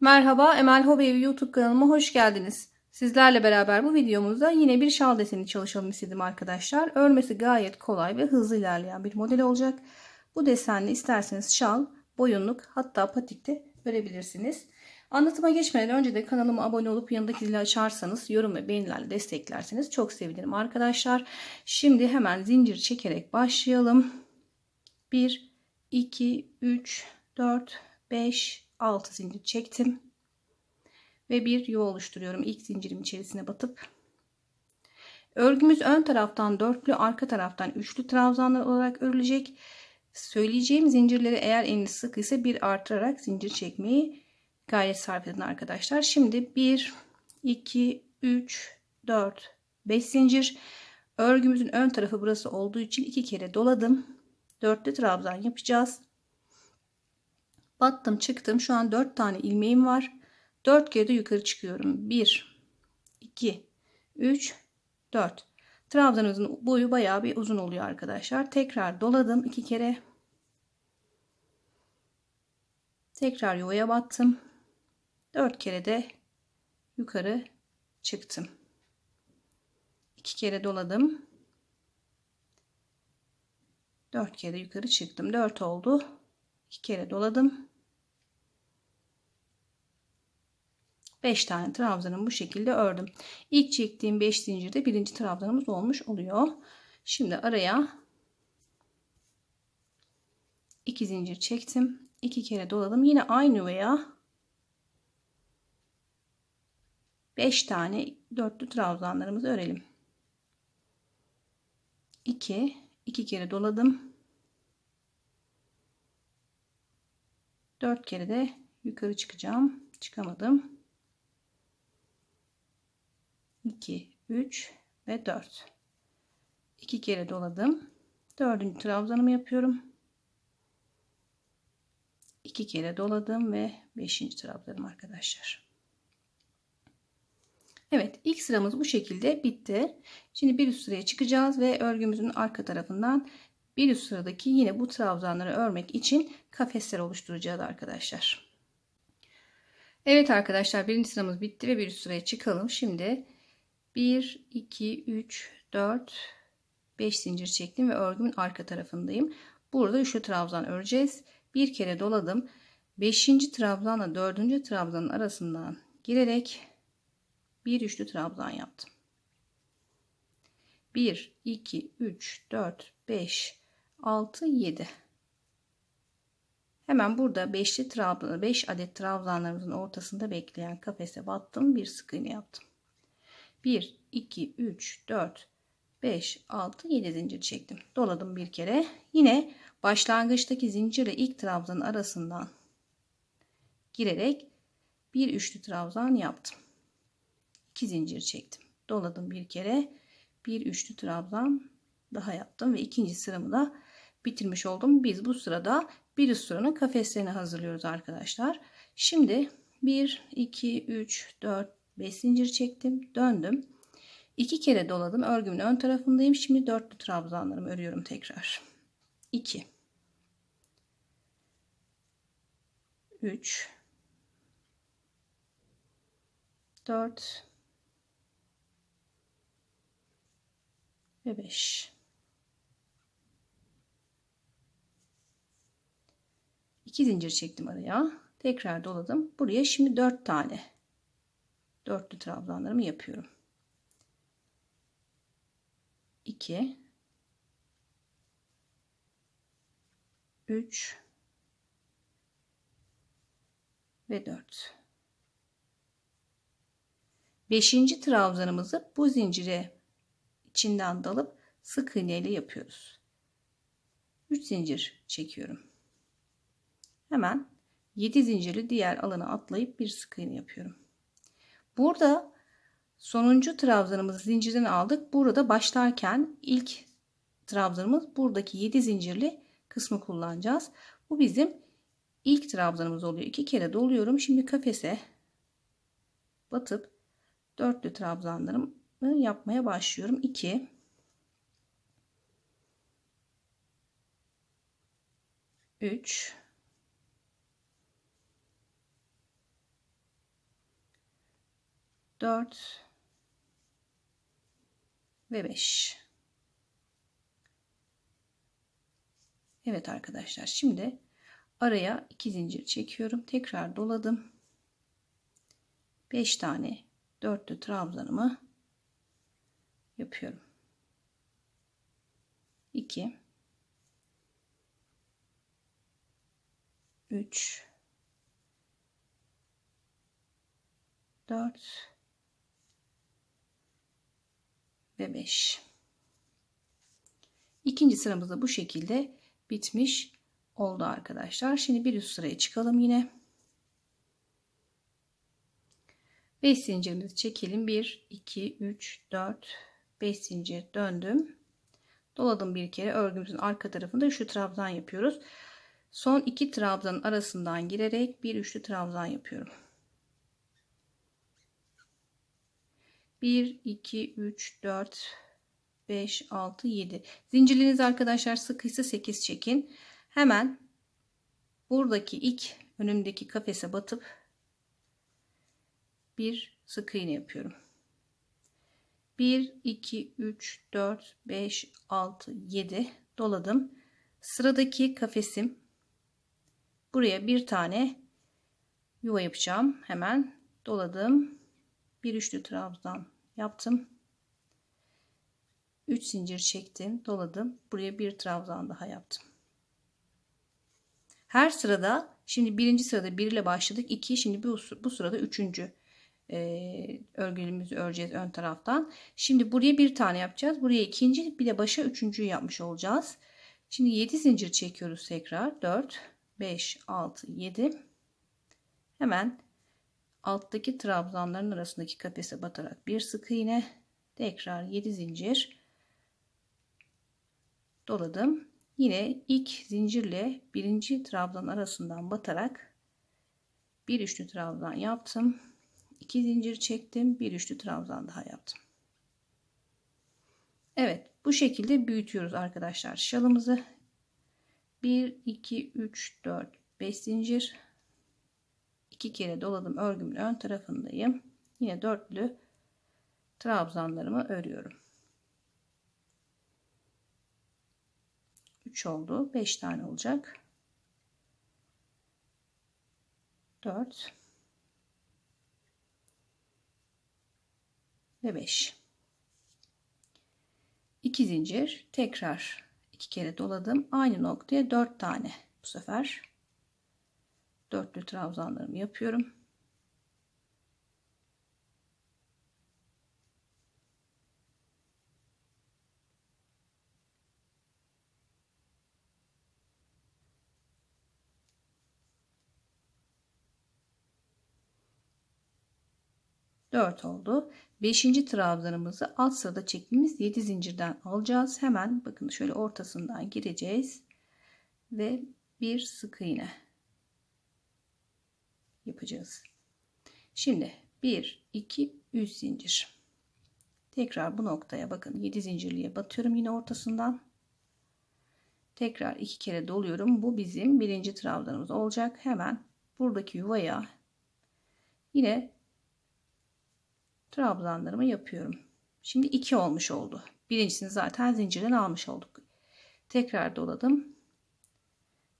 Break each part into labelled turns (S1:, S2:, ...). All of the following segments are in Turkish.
S1: Merhaba Emel Hobeyevi YouTube kanalıma hoş geldiniz. Sizlerle beraber bu videomuzda yine bir şal deseni çalışalım istedim arkadaşlar. Örmesi gayet kolay ve hızlı ilerleyen bir model olacak. Bu desenle isterseniz şal, boyunluk hatta patikte örebilirsiniz. Anlatıma geçmeden önce de kanalıma abone olup yanındaki zili açarsanız yorum ve beğenilerle desteklerseniz çok sevinirim arkadaşlar. Şimdi hemen zincir çekerek başlayalım. 1, 2, 3, 4, 5, 6 zincir çektim. Ve bir yuva oluşturuyorum. İlk zincirim içerisine batıp. Örgümüz ön taraftan dörtlü, arka taraftan üçlü trabzanlar olarak örülecek. Söyleyeceğim zincirleri eğer eliniz sık ise bir artırarak zincir çekmeyi gayret sarf edin arkadaşlar. Şimdi 1, 2, 3, 4, 5 zincir. Örgümüzün ön tarafı burası olduğu için iki kere doladım. Dörtlü trabzan yapacağız. Battım çıktım. Şu an 4 tane ilmeğim var. 4 kere de yukarı çıkıyorum. 1, 2, 3, 4. Trabzanımızın boyu bayağı bir uzun oluyor arkadaşlar. Tekrar doladım 2 kere. Tekrar yuvaya battım. 4 kere de yukarı çıktım. 2 kere doladım. 4 kere yukarı çıktım. 4 oldu. 2 kere doladım. 5 tane trabzanımı bu şekilde ördüm. İlk çektiğim 5 zincirde birinci trabzanımız olmuş oluyor. Şimdi araya 2 zincir çektim. 2 kere doladım. Yine aynı yuvaya 5 tane dörtlü trabzanlarımızı örelim. 2 2 kere doladım. 4 kere de yukarı çıkacağım. Çıkamadım. 2, 3 ve 4. 2 kere doladım. 4. trabzanımı yapıyorum. 2 kere doladım ve 5. trabzanım arkadaşlar. Evet ilk sıramız bu şekilde bitti. Şimdi bir üst sıraya çıkacağız ve örgümüzün arka tarafından bir üst sıradaki yine bu trabzanları örmek için kafesler oluşturacağız arkadaşlar. Evet arkadaşlar birinci sıramız bitti ve bir üst sıraya çıkalım. Şimdi 1, 2, 3, 4, 5 zincir çektim ve örgümün arka tarafındayım. Burada üçlü trabzan öreceğiz. Bir kere doladım. 5. trabzanla 4. trabzanın arasından girerek bir üçlü trabzan yaptım. 1, 2, 3, 4, 5, 6, 7. Hemen burada 5'li trabzan, 5 adet trabzanlarımızın ortasında bekleyen kafese battım. Bir sık iğne yaptım. 1, 2, 3, 4, 5, 6, 7 zincir çektim. Doladım bir kere. Yine başlangıçtaki zincirle ilk trabzanın arasından girerek bir üçlü trabzan yaptım. 2 zincir çektim. Doladım bir kere. Bir üçlü trabzan daha yaptım ve ikinci sıramı da bitirmiş oldum. Biz bu sırada bir üst sıranın kafeslerini hazırlıyoruz arkadaşlar. Şimdi 1, 2, 3, 4, 5 zincir çektim. Döndüm. 2 kere doladım. Örgümün ön tarafındayım. Şimdi dörtlü trabzanlarımı örüyorum tekrar. 2 3 4 ve 5 2 zincir çektim araya tekrar doladım buraya şimdi 4 tane dörtlü trabzanlarımı yapıyorum 2 3 ve 4 Beşinci trabzanımızı bu zincire içinden dalıp sık iğne ile yapıyoruz. 3 zincir çekiyorum. Hemen 7 zincirli diğer alana atlayıp bir sık iğne yapıyorum. Burada sonuncu trabzanımızı zincirden aldık. Burada başlarken ilk trabzanımız buradaki 7 zincirli kısmı kullanacağız. Bu bizim ilk trabzanımız oluyor. 2 kere doluyorum. Şimdi kafese batıp dörtlü trabzanlarımı yapmaya başlıyorum. 2 3 4 ve 5. Evet arkadaşlar şimdi araya iki zincir çekiyorum. Tekrar doladım. 5 tane dörtlü trabzanımı yapıyorum. 2 3 4 ve 5. İkinci sıramızda bu şekilde bitmiş oldu arkadaşlar. Şimdi bir üst sıraya çıkalım yine. 5 zincirimizi çekelim. 1, 2, 3, 4, 5 zincir döndüm. Doladım bir kere. Örgümüzün arka tarafında üçlü trabzan yapıyoruz. Son iki trabzanın arasından girerek bir üçlü trabzan yapıyorum. 1, 2, 3, 4, 5, 6, 7. Zincirleriniz arkadaşlar sıkıysa 8 çekin. Hemen buradaki ilk önümdeki kafese batıp bir sık iğne yapıyorum. 1, 2, 3, 4, 5, 6, 7 doladım. Sıradaki kafesim buraya bir tane yuva yapacağım. Hemen doladım. Bir üçlü trabzan yaptım. 3 zincir çektim, doladım. Buraya bir trabzan daha yaptım. Her sırada şimdi birinci sırada 1 ile başladık. 2 şimdi bu, bu sırada üçüncü e, örgülümüzü öreceğiz ön taraftan. Şimdi buraya bir tane yapacağız. Buraya ikinci bir de başa üçüncüyü yapmış olacağız. Şimdi 7 zincir çekiyoruz tekrar. 4, 5, 6, 7. Hemen alttaki trabzanların arasındaki kafese batarak bir sık iğne. Tekrar 7 zincir doladım. Yine ilk zincirle birinci trabzan arasından batarak bir üçlü trabzan yaptım. 2 zincir çektim. Bir üçlü trabzan daha yaptım. Evet bu şekilde büyütüyoruz arkadaşlar şalımızı. 1 2 3 4 5 zincir 2 kere doladım örgümün ön tarafındayım. Yine dörtlü trabzanlarımı örüyorum. 3 oldu. 5 tane olacak. 4 ve 5. 2 zincir tekrar 2 kere doladım. Aynı noktaya 4 tane bu sefer dörtlü trabzanlarımı yapıyorum. 4 oldu. 5. trabzanımızı alt sırada çektiğimiz 7 zincirden alacağız. Hemen bakın şöyle ortasından gireceğiz. Ve bir sık iğne yapacağız. Şimdi 1 2 3 zincir. Tekrar bu noktaya bakın 7 zincirliye batıyorum yine ortasından. Tekrar iki kere doluyorum. Bu bizim birinci trabzanımız olacak. Hemen buradaki yuvaya yine trabzanlarımı yapıyorum. Şimdi 2 olmuş oldu. Birincisini zaten zincirden almış olduk. Tekrar doladım.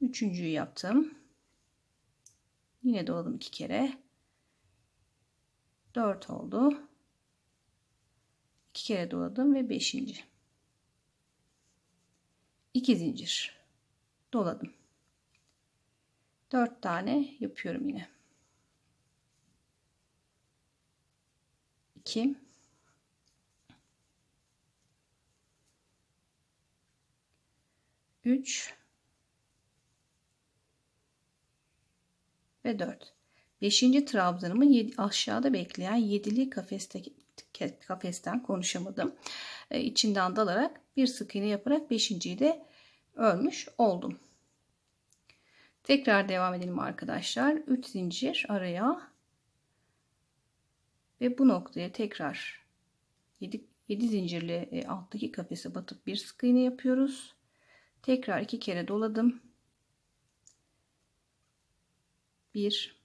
S1: Üçüncüyü yaptım. Yine doladım iki kere. 4 oldu. 2 kere doladım ve 5. 2 zincir doladım. 4 tane yapıyorum yine. 2 3 ve 4. 5. trabzanımı aşağıda bekleyen yedili kafeste, kafesten konuşamadım. Ee, içinden dalarak bir sık iğne yaparak 5.yi de örmüş oldum. Tekrar devam edelim arkadaşlar. 3 zincir araya ve bu noktaya tekrar 7, 7 zincirli e, alttaki kafese batıp bir sık iğne yapıyoruz. Tekrar iki kere doladım. 1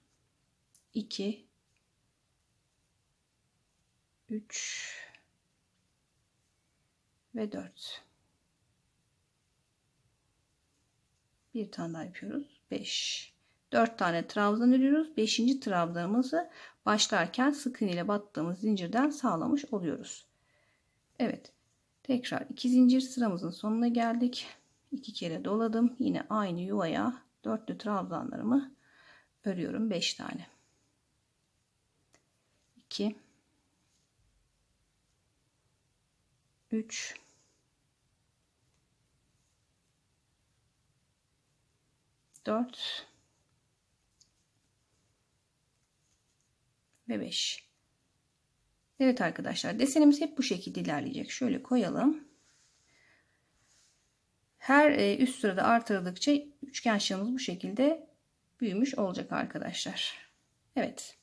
S1: 2 3 ve 4 bir tane daha yapıyoruz. 5 4 tane trabzan örüyoruz. 5. trabzanımızı başlarken sık iğne ile battığımız zincirden sağlamış oluyoruz. Evet tekrar iki zincir sıramızın sonuna geldik. 2 kere doladım. Yine aynı yuvaya dörtlü trabzanlarımı örüyorum 5 tane. 2 3 4 ve 5 Evet arkadaşlar desenimiz hep bu şekilde ilerleyecek. Şöyle koyalım. Her e, üst sırada artırdıkça üçgen şığımız bu şekilde büyümüş olacak arkadaşlar Evet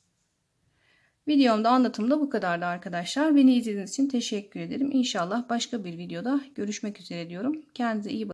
S1: Videomda anlatımda bu kadardı arkadaşlar. Beni izlediğiniz için teşekkür ederim. İnşallah başka bir videoda görüşmek üzere diyorum. Kendinize iyi bakın.